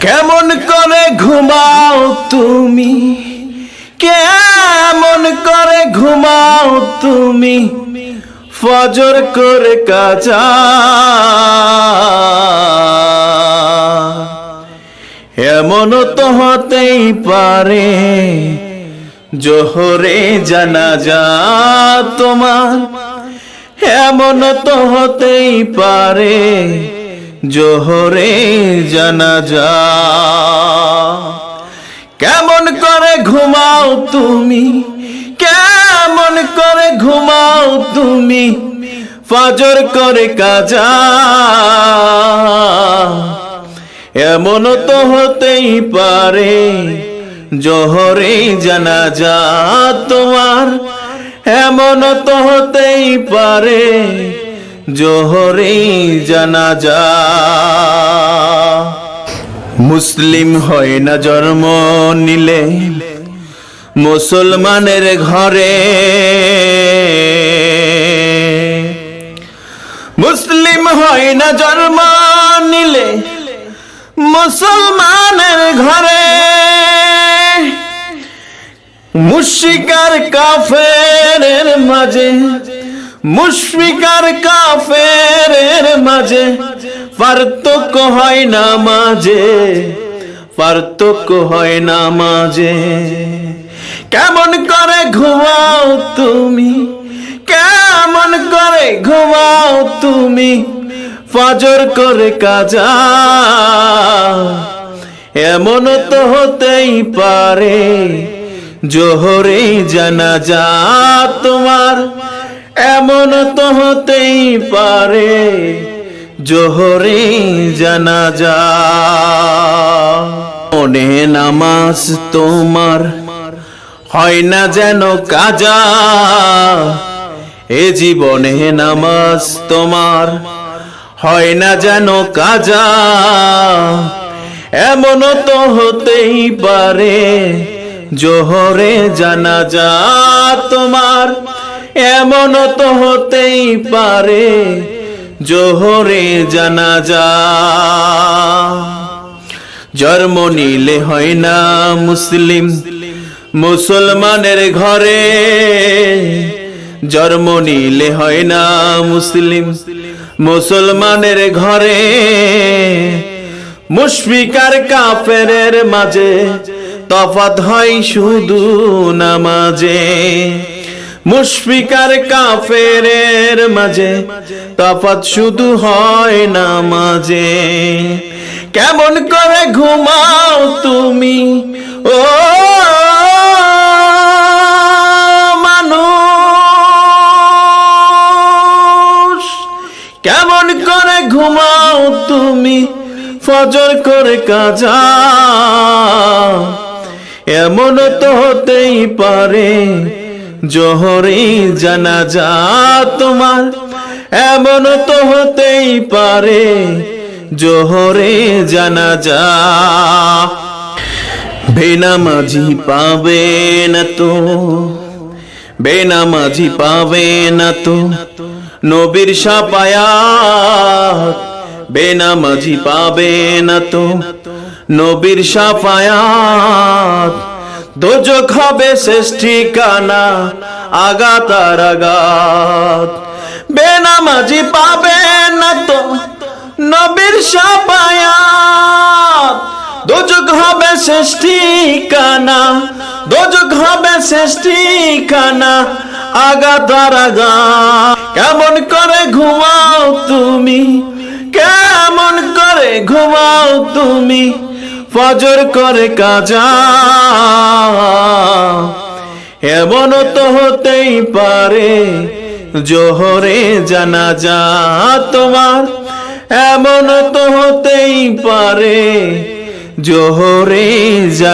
কেমন করে ঘুমাও তুমি? কেমন করে ঘুমাও তুমি? ফজর করে কাজা এমন তো হতেই পারে, জোহরে জানাজা তোমার। এমন তো হতেই পারে জোহরে জানাজা। কেমন করে ঘুমাও তুমি? কেমন করে ঘুমাও তুমি? ফজর করে কাজা। এমন তো হতেই পারে জোহরে জানাজা তোমার। এমন তো হতেই পারে জোহরে জানাজা। মুসলিম হয় না জন্ম নিলে, মুসলমানের ঘরে। মুসলিম হয় না জন্ম নিলে, মুসলমানের ঘরে। মুশিকার কাফের মাঝে মুশফিকার কাফের মাঝে পার্থক্য হয় না মাঝে, পার্থক্য হয় না মাঝে। কেমন করে ঘুমাও তুমি, কেমন করে ঘুমাও তুমি, ফজর করে কাজা। এমন তো হতেই পারে, জোহরে জানাজা তোমার এমন তো হতেই পারে, জোহরে জানাজা। মনে নামাজ তোমার হয় না যেন কাজা, এ জীবনে নামাজ তোমার হয় না যেন কাজা। এমন তো হতেই পারে, জোহরে জানাজা তোমার এমন তো হতেই পারে, জোহরে জানাজা। জন্ম নিলে হয় না মুসলিম, মুসলমানের ঘরে। জন্ম নিলে হয় না মুসলিম, মুসলমানের ঘরে। মুশফিকার কাফেরের মাঝে তফাত হয় শুধু নামাজে। মুশফিকার কাফেরের মাঝে তফাত শুধু হয় নামাজে। কেমন করে ঘুমাও তুমি, ও মানুষ? কেমন করে ঘুমাও তুমি, ফজর করে কাজা। এমন তো হতেই পারে জোহরে জানাজা তোমার, এমন তো হতেই পারে। জোহরে জানাজা বেনামাজি পাবে না তো, বেনামাজি পাবে না তো। নবীর সাপায়াত বেনামাজি পাবে না তো, নবীর সাফায়াত দোজক হবে শেষ ঠিকানা আগাতার আগাত বেনামাজি পাবে না তো নবীর সাফায়াত। দোজক হবে শেষ ঠিকানা দোজক হবে শেষ ঠিকানা আগাতার আগা কেমন করে ঘুমাও তুমি, কেমন করে ঘুমাও তুমি? ফজর করে কাজা। এমন তো হতেই পারে জোহরে জানা যা তোমার। এমন তো হতেই পারে জোহরে জানা